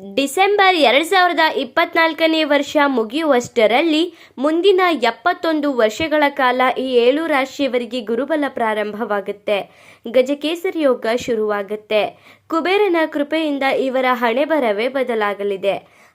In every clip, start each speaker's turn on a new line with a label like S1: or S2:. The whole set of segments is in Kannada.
S1: ಡಿಸೆಂಬರ್ ಎರಡು ಸಾವಿರದ ಇಪ್ಪತ್ನಾಲ್ಕನೇ ವರ್ಷ ಮುಗಿಯುವಷ್ಟರಲ್ಲಿ ಮುಂದಿನ ಎಪ್ಪತ್ತೊಂದು ವರ್ಷಗಳ ಕಾಲ ಈ ಏಳು ರಾಶಿಯವರಿಗೆ ಗುರುಬಲ ಪ್ರಾರಂಭವಾಗುತ್ತೆ. ಗಜಕೇಸರಿ ಯೋಗ ಶುರುವಾಗುತ್ತೆ. ಕುಬೇರನ ಕೃಪೆಯಿಂದ ಇವರ ಹಣೆಬರವೇ ಬದಲಾಗಲಿದೆ.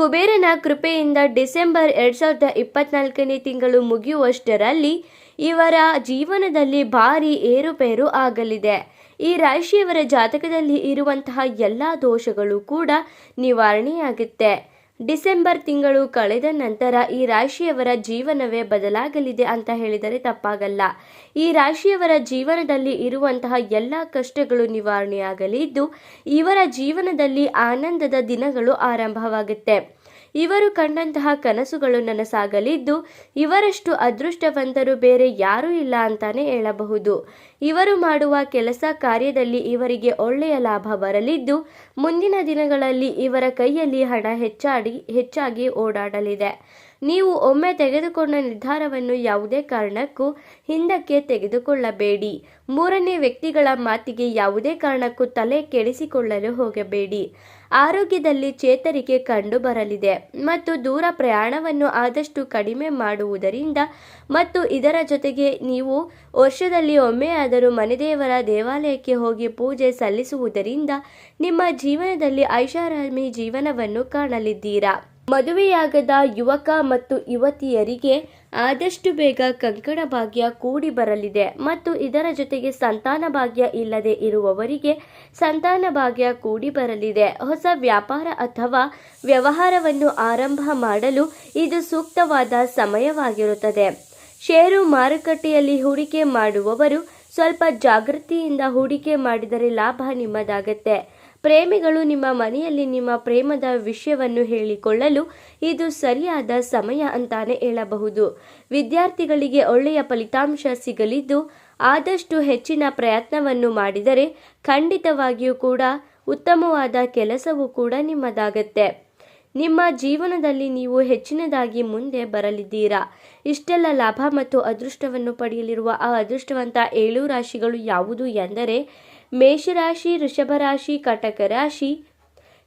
S1: ಕುಬೇರನ ಕೃಪೆಯಿಂದ ಡಿಸೆಂಬರ್ ಎರಡು ಸಾವಿರದ ಇಪ್ಪತ್ನಾಲ್ಕನೇ ತಿಂಗಳು ಮುಗಿಯುವಷ್ಟರಲ್ಲಿ ಇವರ ಜೀವನದಲ್ಲಿ ಭಾರಿ ಏರುಪೇರು ಆಗಲಿದೆ. ಈ ರಾಶಿಯವರ ಜಾತಕದಲ್ಲಿ ಇರುವಂತಹ ಎಲ್ಲ ದೋಷಗಳು ಕೂಡ ನಿವಾರಣೆಯಾಗುತ್ತೆ. ಡಿಸೆಂಬರ್ ತಿಂಗಳು ಕಳೆದ ನಂತರ ಈ ರಾಶಿಯವರ ಜೀವನವೇ ಬದಲಾಗಲಿದೆ ಅಂತ ಹೇಳಿದರೆ ತಪ್ಪಾಗಲ್ಲ. ಈ ರಾಶಿಯವರ ಜೀವನದಲ್ಲಿ ಇರುವಂತಹ ಎಲ್ಲ ಕಷ್ಟಗಳು ನಿವಾರಣೆಯಾಗಲಿದ್ದು, ಇವರ ಜೀವನದಲ್ಲಿ ಆನಂದದ ದಿನಗಳು ಆರಂಭವಾಗುತ್ತೆ. ಇವರು ಕಂಡಂತಹ ಕನಸುಗಳು ನನಸಾಗಲಿದ್ದು, ಇವರಷ್ಟು ಅದೃಷ್ಟವಂತರು ಬೇರೆ ಯಾರೂ ಇಲ್ಲ ಅಂತಾನೆ ಹೇಳಬಹುದು. ಇವರು ಮಾಡುವ ಕೆಲಸ ಕಾರ್ಯದಲ್ಲಿ ಇವರಿಗೆ ಒಳ್ಳೆಯ ಲಾಭ ಬರಲಿದ್ದು, ಮುಂದಿನ ದಿನಗಳಲ್ಲಿ ಇವರ ಕೈಯಲ್ಲಿ ಹಣ ಹೆಚ್ಚಾಡಿ, ಹೆಚ್ಚಾಗಿ ಓಡಾಡಲಿದೆ. ನೀವು ಒಮ್ಮೆ ತೆಗೆದುಕೊಂಡ ನಿರ್ಧಾರವನ್ನು ಯಾವುದೇ ಕಾರಣಕ್ಕೂ ಹಿಂದಕ್ಕೆ ತೆಗೆದುಕೊಳ್ಳಬೇಡಿ. ಮೂರನೇ ವ್ಯಕ್ತಿಗಳ ಮಾತಿಗೆ ಯಾವುದೇ ಕಾರಣಕ್ಕೂ ತಲೆ ಕೆಡಿಸಿಕೊಳ್ಳಲು ಹೋಗಬೇಡಿ. ಆರೋಗ್ಯದಲ್ಲಿ ಚೇತರಿಕೆ ಕಂಡು ಬರಲಿದೆ ಮತ್ತು ದೂರ ಪ್ರಯಾಣವನ್ನು ಆದಷ್ಟು ಕಡಿಮೆ ಮಾಡುವುದರಿಂದ ಮತ್ತು ಇದರ ಜೊತೆಗೆ ನೀವು ವರ್ಷದಲ್ಲಿ ಒಮ್ಮೆಯಾದರೂ ಮನೆದೇವರ ದೇವಾಲಯಕ್ಕೆ ಹೋಗಿ ಪೂಜೆ ಸಲ್ಲಿಸುವುದರಿಂದ ನಿಮ್ಮ ಜೀವನದಲ್ಲಿ ಐಷಾರಾಮಿ ಜೀವನವನ್ನು ಕಾಣಲಿದ್ದೀರಾ? ಮದುವೆಯಾಗದ ಯುವಕ ಮತ್ತು ಯುವತಿಯರಿಗೆ ಆದಷ್ಟು ಬೇಗ ಕಂಕಣ ಭಾಗ್ಯ ಕೂಡಿ ಬರಲಿದೆ ಮತ್ತು ಇದರ ಜೊತೆಗೆ ಸಂತಾನ ಭಾಗ್ಯ ಇಲ್ಲದೆ ಇರುವವರಿಗೆ ಸಂತಾನ ಭಾಗ್ಯ ಕೂಡಿ ಬರಲಿದೆ. ಹೊಸ ವ್ಯಾಪಾರ ಅಥವಾ ವ್ಯವಹಾರವನ್ನು ಆರಂಭ ಮಾಡಲು ಇದು ಸೂಕ್ತವಾದ ಸಮಯವಾಗಿರುತ್ತದೆ. ಷೇರು ಮಾರುಕಟ್ಟೆಯಲ್ಲಿ ಹೂಡಿಕೆ ಮಾಡುವವರು ಸ್ವಲ್ಪ ಜಾಗೃತಿಯಿಂದ ಹೂಡಿಕೆ ಮಾಡಿದರೆ ಲಾಭ ನಿಮ್ಮದಾಗತ್ತೆ. ಪ್ರೇಮಿಗಳು ನಿಮ್ಮ ಮನೆಯಲ್ಲಿ ನಿಮ್ಮ ಪ್ರೇಮದ ವಿಷಯವನ್ನು ಹೇಳಿಕೊಳ್ಳಲು ಇದು ಸರಿಯಾದ ಸಮಯ ಅಂತಾನೆ ಹೇಳಬಹುದು. ವಿದ್ಯಾರ್ಥಿಗಳಿಗೆ ಒಳ್ಳೆಯ ಫಲಿತಾಂಶ ಸಿಗಲಿದ್ದು, ಆದಷ್ಟು ಹೆಚ್ಚಿನ ಪ್ರಯತ್ನವನ್ನು ಮಾಡಿದರೆ ಖಂಡಿತವಾಗಿಯೂ ಕೂಡ ಉತ್ತಮವಾದ ಕೆಲಸವೂ ಕೂಡ ನಿಮ್ಮದಾಗತ್ತೆ. ನಿಮ್ಮ ಜೀವನದಲ್ಲಿ ನೀವು ಹೆಚ್ಚಿನದಾಗಿ ಮುಂದೆ ಬರಲಿದ್ದೀರಾ? ಇಷ್ಟೆಲ್ಲ ಲಾಭ ಮತ್ತು ಅದೃಷ್ಟವನ್ನು ಪಡೆಯಲಿರುವ ಆ ಅದೃಷ್ಟವಂತ ಏಳು ರಾಶಿಗಳು ಯಾವುದು ಎಂದರೆ ಮೇಷರಾಶಿ ರಾಶಿ ಕಟಕ ರಾಶಿ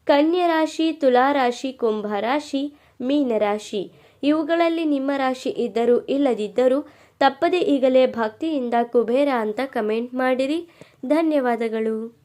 S1: ಕನ್ಯಾ ರಾಶಿ ತುಲಾ ರಾಶಿ ಕುಂಭ ರಾಶಿ ಮೀನರಾಶಿ. ಇವುಗಳಲ್ಲಿ ನಿಮ್ಮ ರಾಶಿ ಇದ್ದರೂ ಇಲ್ಲದಿದ್ದರೂ ತಪ್ಪದೆ ಈಗಲೇ ಭಕ್ತಿಯಿಂದ ಕುಬೇರ ಅಂತ ಕಮೆಂಟ್ ಮಾಡಿರಿ. ಧನ್ಯವಾದಗಳು.